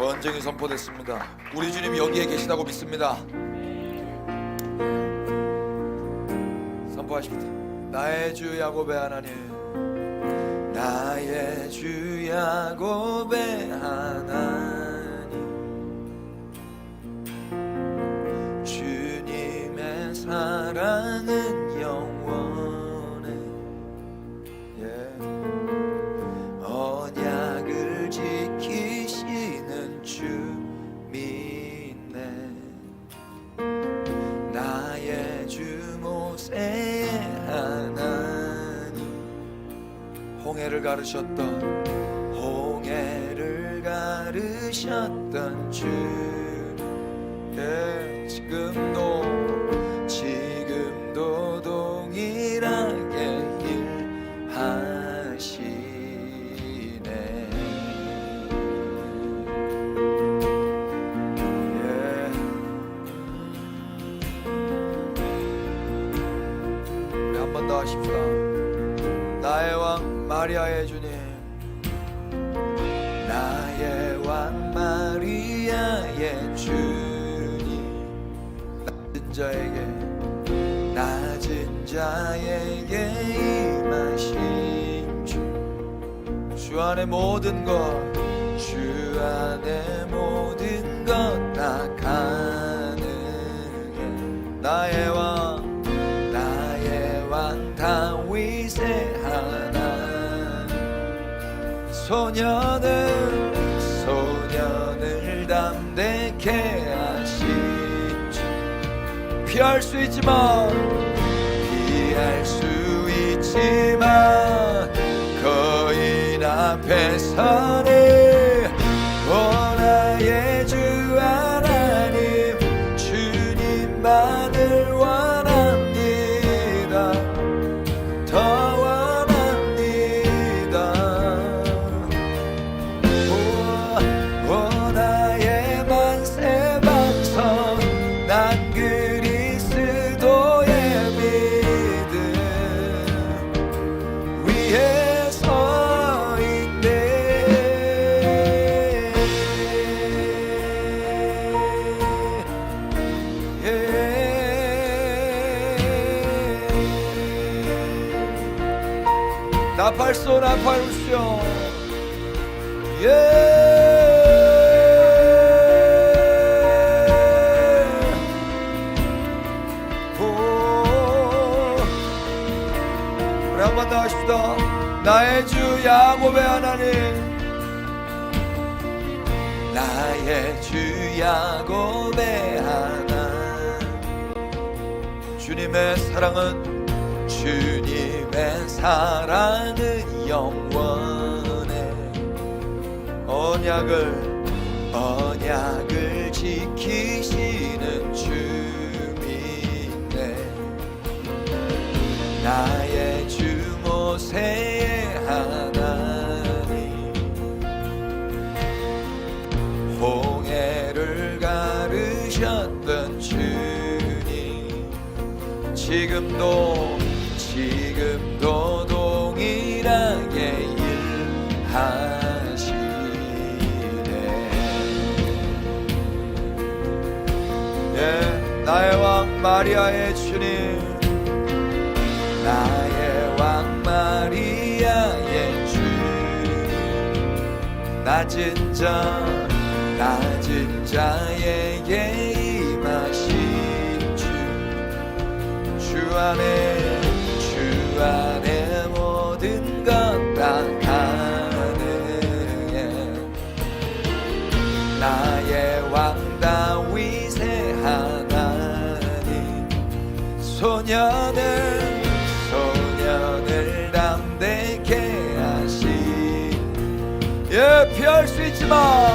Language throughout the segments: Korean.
전쟁이 선포됐습니다. 우리 주님이 여기에 계시다고 믿습니다. 선포하십니다. 나의 주 야곱의 하나님, 나의 주 야곱의 하나님, 가르셨던 자에게 임하신 주 주 안에 모든 것 주 안에 모든 것 다 가능해. 나의 왕 나의 왕 다윗의 하나님 소년을 소년을 담대케 하신 주. 피할 수 있지만 피할 수 있지만 거인 앞에 서는 오 나의 주 하나님 주님만을 원합니다. 더 원합니다. 나의 만세 방성 난그 더 하십시다. 나의 주 야곱의 하나님. 나의 주 야곱의 하나님. 주님의 사랑은 주님의 사랑은 영원해 언약을 언약을 지키 나의 왕 마리아의 주님. 나의 왕 마리아의 주 낮은 자 낮은 자에게 임하신 주. 주 안에 주 안에 모든 것다 가능해. 나의 피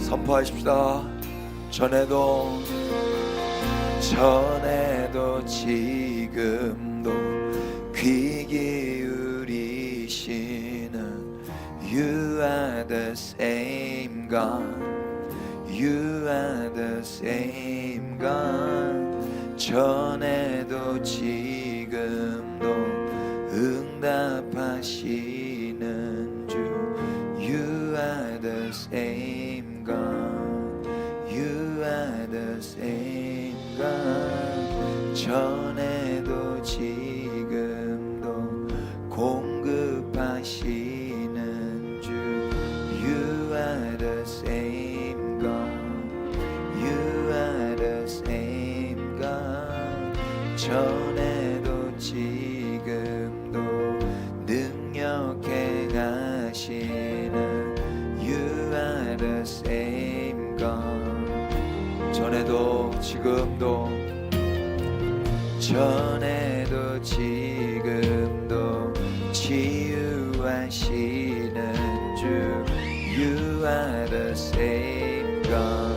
선포하십시다. 전에도 전에도 지금도 귀 기울이시는 You are the same God. You are the same God. 전에도 지 전에도 지금도 치유하시는 주 You are the same God.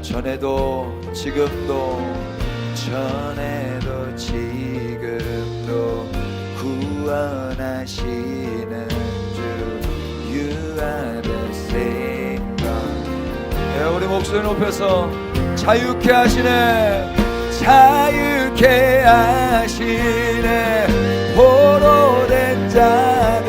전에도 지금도 전에도 지금도 구원하시는 주 You are the same God. 네, 우리 목소리 높여서 자유케 하시네. 자유케 하시네. 보로된 자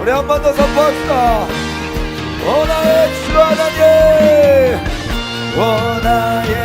우리 한 번 더 선포합시다. 원하의 주 하나님! 원하의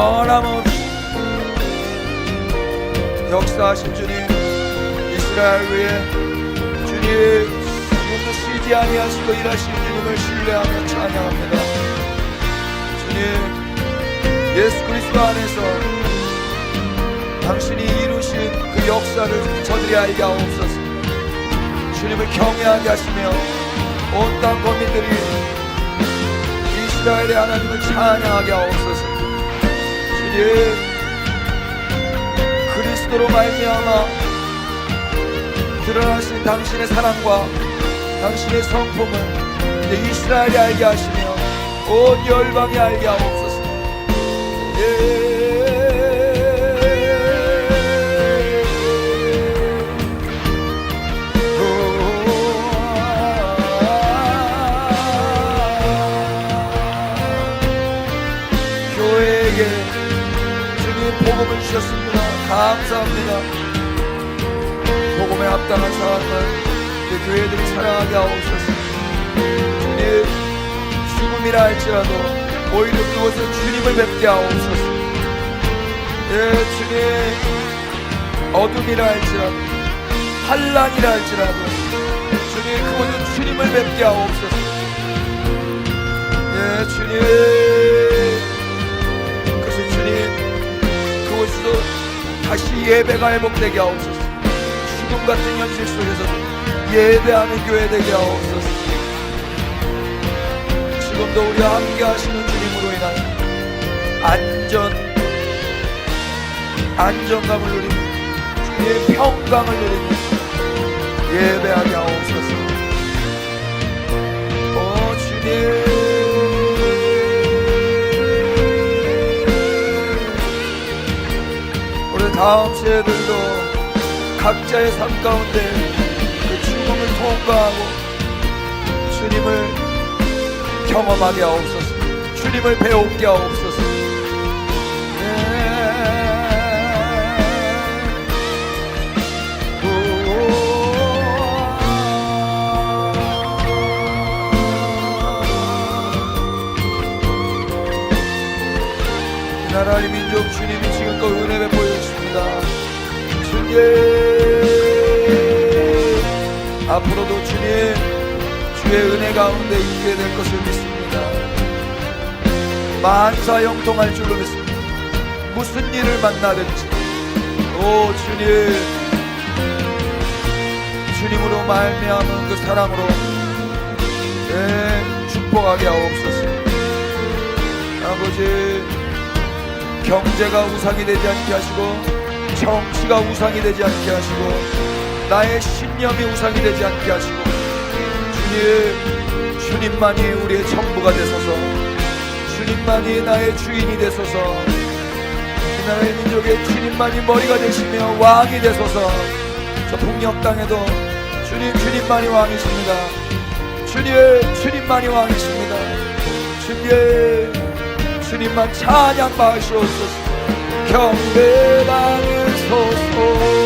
변함없이 역사하신 주님 이스라엘 위에 주님 눈도 쉬지 아니하시고 일하신 주님을 신뢰하며 찬양합니다. 주님 예수 그리스도 안에서 당신이 이루신 그 역사를 저들이 알게 하옵소서. 주님을 경외하게 하시며 온 땅 거민들이 이스라엘의 하나님을 찬양하게 하옵소서. 주님 그리스도로 말미암아 드러나신 당신의 사랑과 당신의 성품을 이제 이스라엘이 알게 하시며 온 열방이 알게 하옵소서 예. 감사합니다. 복음에 합당한 사람을 우리 교회들이 사랑하게 하옵소서. 주님 죽음이라 할지라도 오히려 그곳에 주님을 뵙게 하옵소서. 예, 주님 어둠이라 할지라도 환란이라 할지라도 주님 그곳에 주님을 뵙게 하옵소서. 예, 주님 다시 예배가 회복되게 하옵소서. 죽음 같은 현실 속에서도 예배하는 교회 되게 하옵소서. 지금도 우리와 함께 하시는 주님으로 인한 안전, 안정감을 누리고 주님의 평강을 누리고 예배하게 하옵소서. 다음 세대들도 각자의 삶 가운데 그 죽음을 통과하고 주님을 경험하게 하옵소서. 주님을 배우게 하옵소서. 이 나라의 민족 주님이 지금껏 은혜 베풀어 주십니다 주님 앞으로도 주님 주의 은혜 가운데 있게 될 것을 믿습니다. 만사 형통할 줄로 믿습니다. 무슨 일을 만나든지. 오 주님. 주님으로 말미암은 그 사랑으로 네, 축복하게 하옵소서. 아버지 경제가 우상이 되지 않게 하시고 정치가 우상이 되지 않게 하시고 나의 신념이 우상이 되지 않게 하시고 주님 주님만이 우리의 전부가 되소서. 주님만이 나의 주인이 되소서. 이 나라의 민족의 주님만이 머리가 되시며 왕이 되소서. 저 북녘 땅에도 주님 주님만이 왕이십니다. 주님 주님만이 왕이십니다. 주님 주님만 찬양 받으시옵소서. 경배 받으 소서